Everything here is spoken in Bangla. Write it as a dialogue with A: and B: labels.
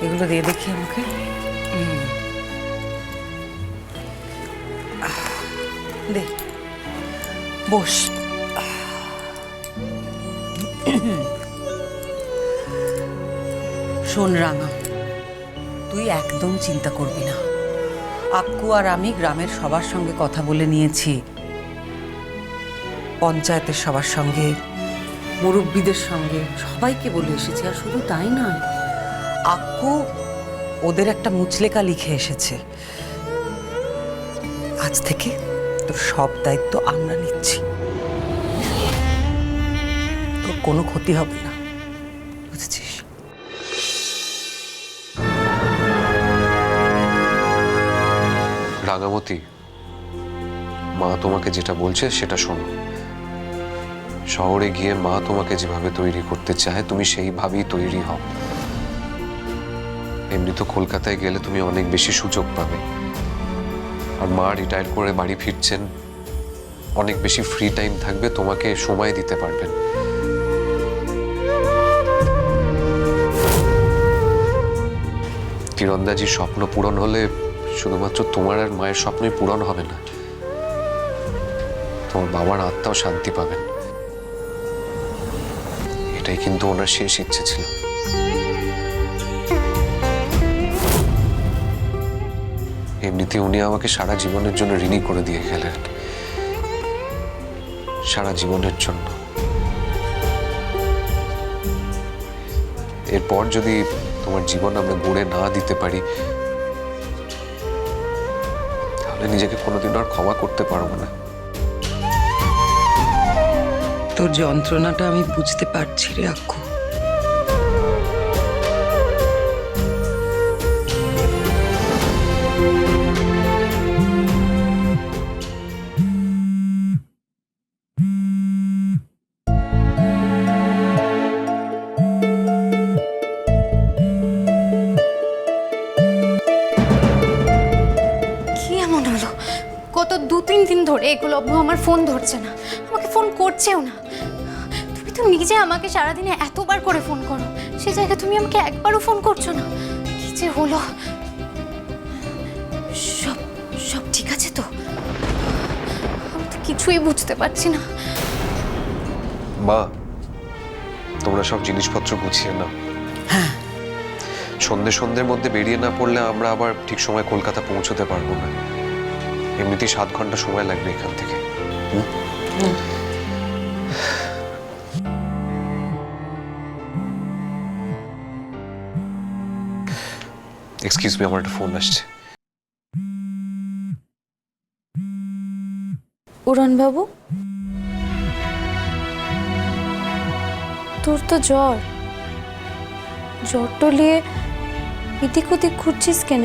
A: এগুলো দিয়ে দেখি আমাকে। বস। শোন, রাঙা। তুই একদম চিন্তা করবি না। আক্কু আর আমি গ্রামের সবার সঙ্গে কথা বলে নিয়েছি। পঞ্চায়েতের সবার সঙ্গে মুরব্বীদের সঙ্গে। সবাইকে বলে এসেছি, আর শুধু তাই নয়, আক্কু ওদের একটা মুচলেকা লিখে এসেছে। আজ থেকে তোর সব দায়িত্ব আমরা নিচ্ছি। তোর কোনো ক্ষতি হবে না, বুঝেছিস?
B: রাগামতি মা তোমাকে যেটা বলছে সেটা শোনো। শহরে গিয়ে মা তোমাকে যেভাবে তৈরি করতে চায়, তুমি সেইভাবেই তৈরি হও। এমনি তো কলকাতায় গেলে তুমি অনেক বেশি সুযোগ পাবে। আর মা রিটায়ার করে বাড়ি ফিরছেন, অনেক বেশি ফ্রি টাইম থাকবে, তোমাকে সময় দিতে পারবেন। তীরন্দাজির স্বপ্ন পূরণ হলে শুধুমাত্র তোমার আর মায়ের স্বপ্নই পূরণ হবে না। তোমার বাবার আত্মাও শান্তি পাবেন। এটাই কিন্তু ওনার শেষ ইচ্ছে ছিল। এমনিতে উনি আমাকে সারা জীবনের জন্য ঋণী করে দিয়ে গেলেন। সারা জীবনের জন্য। এরপর যদি তোমার জীবন আমরা গড়ে না দিতে পারি, তাহলে নিজেকে কোনোদিন আর ক্ষমা করতে পারব না।
A: তোর যন্ত্রণাটা আমি বুঝতে পারছি রে আক্কু।
C: কি তিন দিন ধরে একলব্য আমার ফোন ধরছে না। আমাকে ফোন করছেও না। তুমি তো নিজে আমাকে সারাদিনে এতবার করে ফোন করো। সে জায়গায় তুমি আমাকে একবারও ফোন করছ না। কি যে হলো? সব সব ঠিক আছে তো? আমি তো কিছুই বুঝতে পারছি না।
B: মা তোমরা সব জিনিসপত্র গুছিয়ে নাও।
A: হ্যাঁ।
B: সন্ধে সন্ধ্যের মধ্যে বেরিয়ে না পড়লে আমরা আবার ঠিক সময় কলকাতা পৌঁছতে পারব না। এমনিতেই সাত ঘণ্টা সময় লাগবে এখান থেকে? এক্সকিউজ মি আমার একটা ফোন আসছে।
C: উড়নবাবু? তোর তো জ্বর। জ্বর টলিয়ে এদিক ওদিক ঘুরছিস কেন?